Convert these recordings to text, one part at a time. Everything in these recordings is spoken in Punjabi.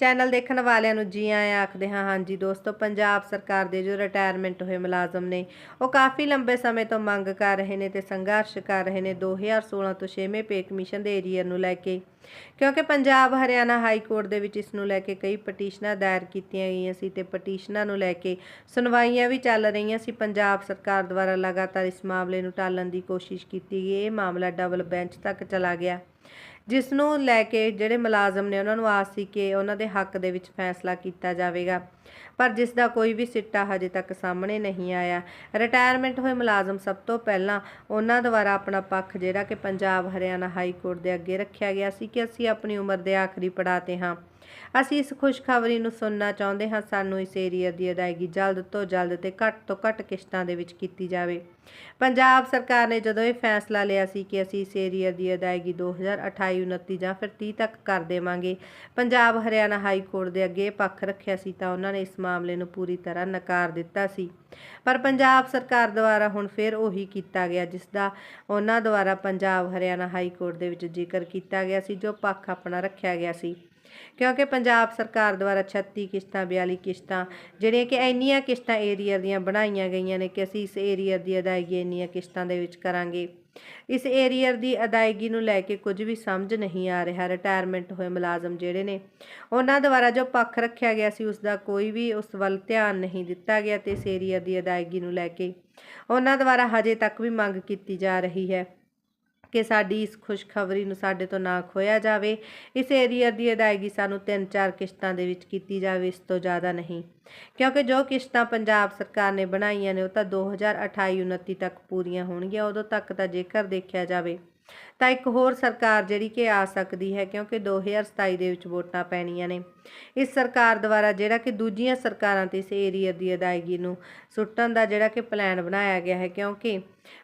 ਚੈਨਲ ਦੇਖਣ ਵਾਲਿਆਂ ਨੂੰ ਜੀ ਆਇਆਂ ਆਖਦੇ ਹਾਂ, ਹਾਂਜੀ ਦੋਸਤੋ, ਪੰਜਾਬ ਸਰਕਾਰ ਦੇ ਜੋ ਰਿਟਾਇਰਮੈਂਟ ਹੋਏ ਮੁਲਾਜ਼ਮ ਨੇ, ਉਹ ਕਾਫੀ ਲੰਬੇ ਸਮੇਂ ਤੋਂ ਮੰਗ ਕਰ ਰਹੇ ਨੇ ਤੇ ਸੰਘਰਸ਼ ਕਰ ਰਹੇ ਨੇ 2016 ਤੋਂ 6ਵੇਂ ਪੇ ਕਮਿਸ਼ਨ ਦੇ ਏਰੀਅਰ ਨੂੰ ਲੈ ਕੇ। ਕਿਉਂਕਿ ਪੰਜਾਬ ਹਰਿਆਣਾ ਹਾਈ ਕੋਰਟ ਦੇ ਵਿੱਚ ਇਸ ਨੂੰ ਲੈ ਕੇ ਕਈ ਪਟੀਸ਼ਨਾਂ ਦਾਇਰ ਕੀਤੀਆਂ ਗਈਆਂ ਸੀ ਤੇ ਪਟੀਸ਼ਨਾਂ ਨੂੰ ਲੈ ਕੇ ਸੁਣਵਾਈਆਂ ਵੀ ਚੱਲ ਰਹੀਆਂ ਸੀ। ਪੰਜਾਬ ਸਰਕਾਰ ਦੁਆਰਾ ਲਗਾਤਾਰ ਇਸ ਮਾਮਲੇ ਨੂੰ ਟਾਲਣ ਦੀ ਕੋਸ਼ਿਸ਼ ਕੀਤੀ ਗਈ। ਇਹ ਮਾਮਲਾ ਡਬਲ ਬੈਂਚ ਤੱਕ ਚਲਾ ਗਿਆ। ਜਿਸ ਨੂੰ ਲੈ ਕੇ ਜਿਹੜੇ ਮੁਲਾਜ਼ਮ ਨੇ ਉਹਨਾਂ ਨੂੰ ਆਸ ਸੀ ਕਿ ਉਹਨਾਂ ਦੇ ਹੱਕ ਦੇ ਵਿੱਚ ਫੈਸਲਾ ਕੀਤਾ ਜਾਵੇਗਾ। ਪਰ ਜਿਸ ਦਾ ਕੋਈ ਵੀ ਸਿੱਟਾ ਹਜੇ ਤੱਕ ਸਾਹਮਣੇ ਨਹੀਂ ਆਇਆ। ਰਿਟਾਇਰਮੈਂਟ ਹੋਏ ਮੁਲਾਜ਼ਮ ਸਭ ਤੋਂ ਪਹਿਲਾਂ ਉਹਨਾਂ ਦੁਆਰਾ ਆਪਣਾ ਪੱਖ ਜਿਹੜਾ ਕਿ ਪੰਜਾਬ, ਹਰਿਆਣਾ ਹਾਈ ਕੋਰਟ ਦੇ ਅੱਗੇ ਰੱਖਿਆ ਗਿਆ ਸੀ ਕਿ ਅਸੀਂ ਆਪਣੀ ਉਮਰ ਦੇ ਆਖਰੀ ਪੜਾਅ ਤੇ ਹਾਂ। ਅਸੀਂ ਇਸ ਖੁਸ਼ਖਬਰੀ ਨੂੰ ਸੁਣਨਾ ਚਾਹੁੰਦੇ ਹਾਂ, ਸਾਨੂੰ ਇਸ ਏਰੀਆ ਦੀ ਅਦਾਇਗੀ ਜਲਦ ਤੋਂ ਜਲਦ ਤੇ ਘੱਟ ਤੋਂ ਘੱਟ ਕਿਸ਼ਤਾਂ ਦੇ ਵਿੱਚ ਕੀਤੀ ਜਾਵੇ। ਪੰਜਾਬ ਸਰਕਾਰ ਨੇ ਜਦੋਂ ਇਹ ਫੈਸਲਾ ਲਿਆ ਸੀ ਕਿ ਅਸੀਂ ਇਸ ਏਰੀਆ ਦੀ ਅਦਾਇਗੀ 2028 29 ਜਾਂ ਫਿਰ 30 ਤੱਕ ਕਰ ਦੇਵਾਂਗੇ, ਪੰਜਾਬ, ਹਰਿਆਣਾ ਹਾਈ ਕੋਰਟ ਦੇ ਅੱਗੇ ਪੱਖ ਰੱਖਿਆ ਸੀ ਤਾਂ ਉਹਨਾਂ ਨੇ ਇਸ ਮਾਮਲੇ ਨੂੰ ਪੂਰੀ ਤਰ੍ਹਾਂ ਨਕਾਰ ਦਿੱਤਾ ਸੀ। ਪਰ ਪੰਜਾਬ ਸਰਕਾਰ ਦੁਆਰਾ ਹੁਣ ਫਿਰ ਉਹੀ ਕੀਤਾ ਗਿਆ, ਜਿਸ ਦਾ ਉਹਨਾਂ ਦੁਆਰਾ ਪੰਜਾਬ, ਹਰਿਆਣਾ ਹਾਈ ਕੋਰਟ ਦੇ ਵਿੱਚ ਜ਼ਿਕਰ ਕੀਤਾ ਗਿਆ ਸੀ, ਜੋ ਪੱਖ ਆਪਣਾ ਰੱਖਿਆ ਗਿਆ ਸੀ। ਕਿਉਂਕਿ ਪੰਜਾਬ ਸਰਕਾਰ ਦੁਆਰਾ 36 ਕਿਸ਼ਤਾਂ 42 ਕਿਸ਼ਤਾਂ, ਜਿਹੜੀਆਂ ਕਿ ਇੰਨੀਆਂ ਕਿਸ਼ਤਾਂ ਏਰੀਆ ਦੀਆਂ ਬਣਾਈਆਂ ਗਈਆਂ ਨੇ ਕਿ ਅਸੀਂ ਇਸ ਏਰੀਆ ਦੀ ਅਦਾਇਗੀ ਇੰਨੀਆਂ ਕਿਸ਼ਤਾਂ ਦੇ ਵਿੱਚ ਕਰਾਂਗੇ। ਇਸ ਏਰੀਅਰ ਦੀ ਅਦਾਇਗੀ ਨੂੰ ਲੈ ਕੇ ਕੁਝ ਵੀ ਸਮਝ ਨਹੀਂ ਆ ਰਿਹਾ ਰਿਟਾਇਰਮੈਂਟ ਹੋਏ ਮੁਲਾਜ਼ਮ ਜਿਹੜੇ ਨੇ, ਉਹਨਾਂ ਦੁਆਰਾ ਜੋ ਪੱਖ ਰੱਖਿਆ ਗਿਆ ਸੀ ਉਸ ਦਾ ਕੋਈ ਵੀ ਉਸ ਵੱਲ ਧਿਆਨ ਨਹੀਂ ਦਿੱਤਾ ਗਿਆ ਤੇ ਇਸ ਏਰੀਅਰ ਦੀ ਅਦਾਇਗੀ ਨੂੰ ਲੈ ਕੇ ਉਹਨਾਂ ਦੁਆਰਾ ਹਜੇ ਤੱਕ ਵੀ ਮੰਗ ਕੀਤੀ ਜਾ ਰਹੀ ਹੈ। ਕਿ ਸਾਡੀ ਇਸ ਖੁਸ਼ਖਬਰੀ ਨੂੰ ਸਾਡੇ ਤੋਂ ਨਾ ਖੋਇਆ ਜਾਵੇ। ਇਸ ਏਰੀਆ ਦੀ ਅਦਾਇਗੀ ਸਾਨੂੰ ਤਿੰਨ ਚਾਰ ਕਿਸ਼ਤਾਂ ਦੇ ਵਿੱਚ ਕੀਤੀ ਜਾਵੇ, ਇਸ ਤੋਂ ਜ਼ਿਆਦਾ ਨਹੀਂ। ਕਿਉਂਕਿ ਜੋ ਕਿਸ਼ਤਾਂ ਪੰਜਾਬ ਸਰਕਾਰ ਨੇ ਬਣਾਈਆਂ ਨੇ, ਉਹ ਤਾਂ 2028 29 ਤੱਕ ਪੂਰੀਆਂ ਹੋਣਗੀਆਂ, ਉਦੋਂ ਤੱਕ ਤਾਂ ਜੇਕਰ ਦੇਖਿਆ ਜਾਵੇ ਤਾਂ ਇੱਕ ਹੋਰ ਸਰਕਾਰ ਜਿਹੜੀ ਕਿ ਆ ਸਕਦੀ ਹੈ, ਕਿਉਂਕਿ 2027 ਦੇ ਵਿੱਚ ਵੋਟਾਂ ਪੈਣੀਆਂ ਨੇ। ਇਸ ਸਰਕਾਰ ਦੁਆਰਾ ਜਿਹੜਾ ਕਿ ਦੂਜੀਆਂ ਸਰਕਾਰਾਂ ਤੇ ਇਸ ਏਰੀਆ ਦੀ ਅਦਾਇਗੀ ਨੂੰ ਸੁੱਟਣ ਦਾ ਜਿਹੜਾ ਕਿ ਪਲਾਨ ਬਣਾਇਆ ਗਿਆ ਹੈ, ਕਿਉਂਕਿ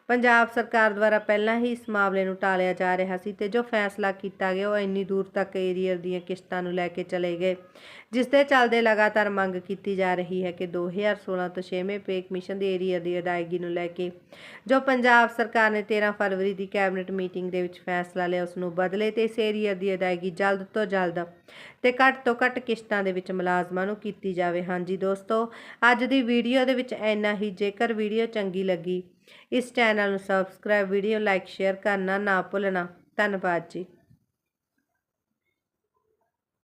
ਪੰਜਾਬ ਸਰਕਾਰ ਦੁਆਰਾ ਪਹਿਲਾਂ ਹੀ ਇਸ ਮਾਮਲੇ ਨੂੰ ਟਾਲਿਆ ਜਾ ਰਿਹਾ ਸੀ ਤੇ ਜੋ ਫੈਸਲਾ ਕੀਤਾ ਗਿਆ, ਉਹ ਇੰਨੀ ਦੂਰ ਤੱਕ ਏਰੀਅਰ ਦੀਆਂ ਕਿਸ਼ਤਾਂ ਨੂੰ ਲੈ ਕੇ ਚਲੇ ਗਏ, ਜਿਸ ਦੇ ਚੱਲਦੇ ਲਗਾਤਾਰ ਮੰਗ ਕੀਤੀ ਜਾ ਰਹੀ ਹੈ ਕਿ 2016 ਤੋਂ 6ਵੇਂ ਪੇ ਕਮਿਸ਼ਨ ਦੇ ਏਰੀਅਰ ਦੀ ਅਦਾਇਗੀ ਨੂੰ ਲੈ ਕੇ, ਜੋ ਪੰਜਾਬ ਸਰਕਾਰ ਨੇ 13 ਫਰਵਰੀ ਦੀ ਕੈਬਨਿਟ ਮੀਟਿੰਗ ਦੇ ਵਿੱਚ ਫੈਸਲਾ ਲਿਆ, ਉਸ ਨੂੰ ਬਦਲੇ ਤੇ ਇਸ ਏਰੀਅਰ ਦੀ ਅਦਾਇਗੀ ਜਲਦ ਤੋਂ ਜਲਦ ਤੇ ਘੱਟ ਤੋਂ ਘੱਟ ਕਿਸ਼ਤਾਂ ਦੇ ਵਿੱਚ ਮੁਲਾਜ਼ਮਾਂ ਨੂੰ ਕੀਤੀ ਜਾਵੇ। ਹਾਂਜੀ ਦੋਸਤੋ, ਅੱਜ ਦੀ ਵੀਡੀਓ ਦੇ ਵਿੱਚ ਇੰਨਾ ਹੀ, ਜੇਕਰ ਵੀਡੀਓ ਚੰਗੀ ਲੱਗੀ ਇਸ ਚੈਨਲ ਨੂੰ ਸਬਸਕ੍ਰਾਈਬ ਵੀਡੀਓ ਲਾਈਕ ਸ਼ੇਅਰ ਕਰਨਾ ਨਾ ਭੁੱਲਣਾ। ਧੰਨਵਾਦ ਜੀ।